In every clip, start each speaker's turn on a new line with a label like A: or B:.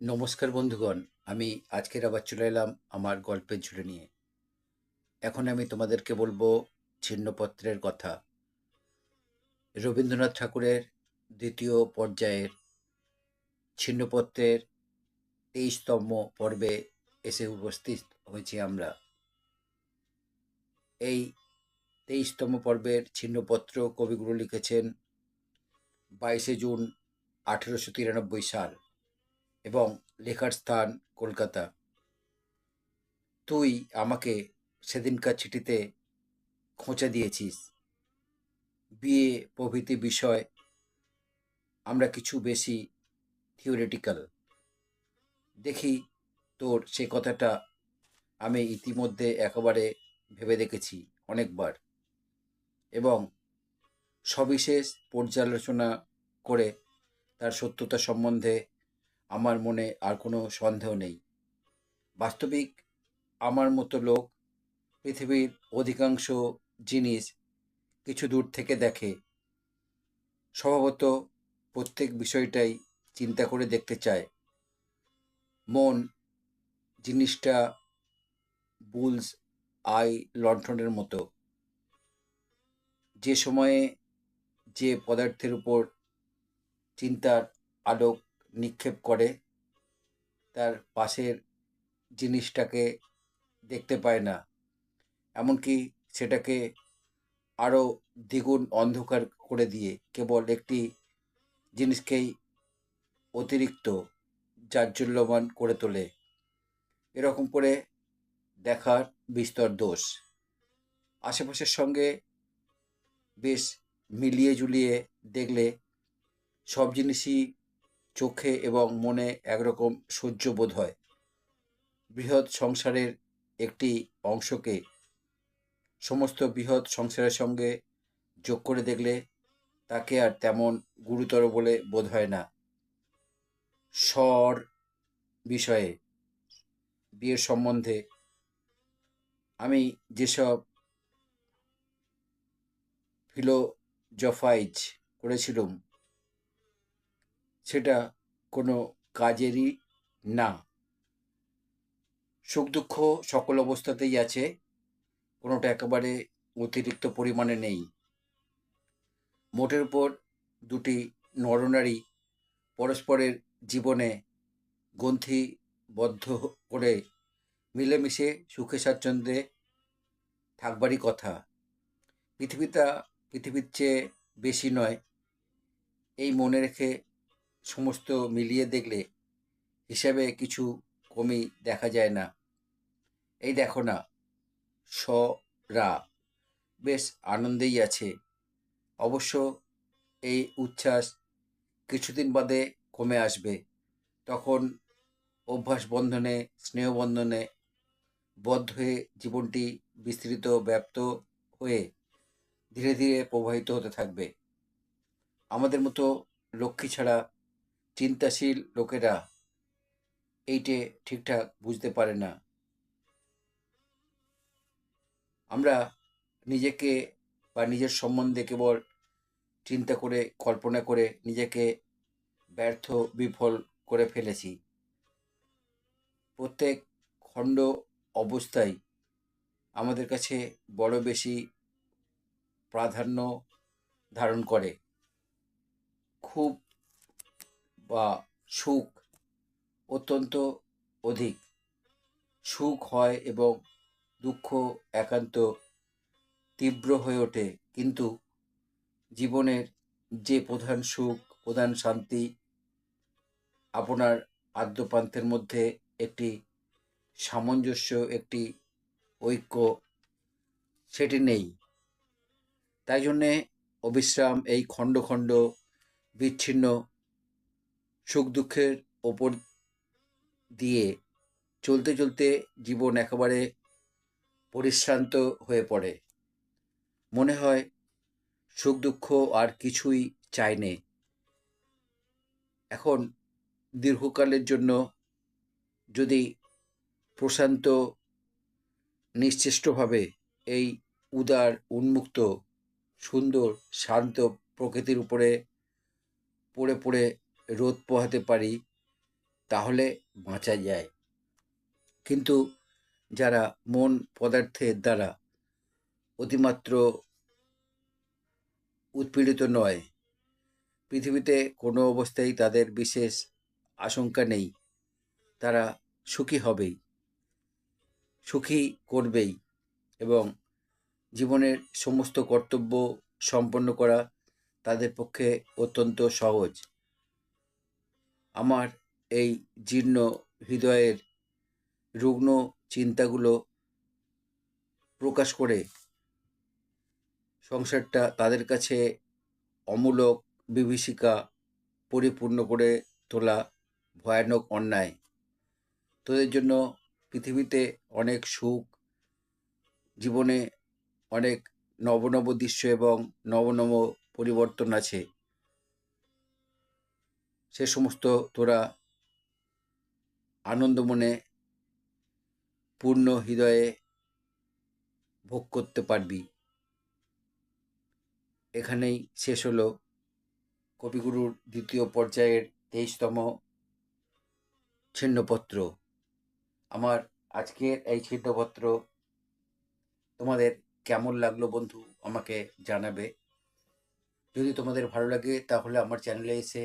A: নমস্কার বন্ধুগণ, আমি আজকের আবার চলে এলাম আমার গল্পের ঝুলে নিয়ে। এখন আমি তোমাদেরকে বলব ছিন্নপত্রের কথা। রবীন্দ্রনাথ ঠাকুরের দ্বিতীয় পর্যায়ের ছিন্নপত্রের তেইশতম পর্বে এসে উপস্থিত হয়েছি আমরা। এই তেইশতম পর্বের ছিন্নপত্র কবিগুরু লিখেছেন বাইশে জুন আঠেরোশো তিরানব্বই সাল। এবং লেখার স্থান কলকাতা। তুই আমাকে সেদিনকার চিঠিতে খোঁচা দিয়েছিস। বিয়ে প্রভৃতি বিষয় আমরা কিছু বেশি থিওরিটিক্যাল। দেখি তোর সে কথাটা আমি ইতিমধ্যে একেবারে ভেবে দেখেছি অনেকবার। এবং সবিশেষ পর্যালোচনা করে তার সত্যতা সম্বন্ধে আমার মনে আর কোনো সন্দেহ নেই। বাস্তবিক আমার মতো লোক পৃথিবীর অধিকাংশ জিনিস কিছু দূর থেকে দেখে। স্বভাবত প্রত্যেক বিষয়টাই চিন্তা করে দেখতে চায়। মন জিনিসটা বুলস আই লণ্ঠনের মতো। যে সময়ে যে পদার্থের উপর চিন্তার আলোক নিক্ষেপ করে, তার পাশের জিনিসটাকে দেখতে পায় না। এমনকি সেটাকে আরও দ্বিগুণ অন্ধকার করে দিয়ে, কেবল একটি জিনিসকেই অতিরিক্ত জাজ্জল্যমান করে তোলে। এরকম করে দেখার বিস্তর দোষ। আশেপাশের সঙ্গে বেশ মিলিয়ে জুলিয়ে দেখলে সব জিনিসই চোখে এবং মনে একরকম সহ্য বোধ হয়। বৃহৎ সংসারের একটি অংশকে সমস্ত বৃহৎ সংসারের সঙ্গে যোগ করে দেখলে তাকে আর তেমন গুরুতর বলে বোধ হয় না। স্বর বিষয়ে বিয়ের সম্বন্ধে আমি যেসব ফিলোজফাইজ করেছিলাম, সেটা কোনো কাজেরই না। সুখ দুঃখ সকল অবস্থাতেই আছে, কোনোটা একেবারে অতিরিক্ত পরিমাণে নেই। মোটের উপর দুটি নরনারী পরস্পরের জীবনে গ্রন্থিবদ্ধ করে মিলেমিশে সুখে স্বাচ্ছন্দ্যে থাকবারই কথা। পৃথিবীটা পৃথিবীর চেয়ে বেশি নয়, এই মনে রেখে সমস্ত মিলিয়ে দেখলে হিসাবে কিছু কমই দেখা যায় না। এই দেখো না স রা বেশ আনন্দেই আছে। অবশ্য এই উচ্ছ্বাস কিছুদিন বাদে কমে আসবে। তখন অভ্যাস বন্ধনে স্নেহবন্ধনে বদ্ধ হয়ে জীবনটি বিস্তৃত, ব্যাপ্ত হয়ে ধীরে ধীরে প্রবাহিত হতে থাকবে। আমাদের মতো লক্ষ্মী ছাড়া চিন্তাশীল লোকেরা এইটে ঠিকঠাক বুঝতে পারে না। আমরা নিজেকে বা নিজের সম্বন্ধে কেবল চিন্তা করে, কল্পনা করে নিজেকে ব্যর্থ, বিফল করে ফেলেছি। প্রত্যেক খণ্ড অবস্থায় আমাদের কাছে বড় বেশি প্রাধান্য ধারণ করে। খুব বা সুখ অত্যন্ত অধিক। সুখ হয় এবং দুঃখ একান্ত তীব্র হয়ে ওঠে। কিন্তু জীবনের যে প্রধান সুখ, প্রধান শান্তি আপনার আদ্যপান্তের মধ্যে একটি সামঞ্জস্য, একটি ঐক্য, সেটি নেই। তাই জন্যে অবিশ্রাম এই খণ্ড খণ্ড বিচ্ছিন্ন সুখ দুঃখের ওপর দিয়ে চলতে চলতে জীবন একেবারে পরিশ্রান্ত হয়ে পড়ে। মনে হয় সুখ দুঃখ আর কিছুই চাই নে। এখন দীর্ঘকালের জন্য যদি প্রশান্ত নিশ্চেষ্টভাবে এই উদার, উন্মুক্ত, সুন্দর, শান্ত প্রকৃতির উপরে পড়ে পড়ে রোদ পোহাতে পারি, তাহলে বাঁচা যায়। কিন্তু যারা মন পদার্থের দ্বারা অতিমাত্র উৎপীড়িত নয়, পৃথিবীতে কোনো অবস্থায় তাদের বিশেষ আশঙ্কা নেই, তারা সুখী হবেই, সুখী করবেই এবং জীবনের সমস্ত কর্তব্য সম্পন্ন করা তাদের পক্ষে অত্যন্ত সহজ। আমার এই জীর্ণ হৃদয়ের রুগ্ন চিন্তাগুলো প্রকাশ করে সংসারটা তাদের কাছে অমূলক বিভীষিকা পরিপূর্ণ করে তোলা ভয়ানক অন্যায়। তোদের জন্য পৃথিবীতে অনেক সুখ, জীবনে অনেক নব নব দৃশ্য এবং নব নব পরিবর্তন আছে। সে সমস্ত তোরা আনন্দ মনে পূর্ণ হৃদয়ে ভোগ করতে পারবি। এখানেই শেষ হলো কবিগুরুর দ্বিতীয় পর্যায়ের তেইশতম ছিন্নপত্র। আমার আজকের এই ছিন্নপত্র তোমাদের কেমন লাগল বন্ধু আমাকে জানাবে। যদি তোমাদের ভালো লাগে তাহলে আমার চ্যানেলে এসে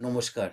A: নমস্কার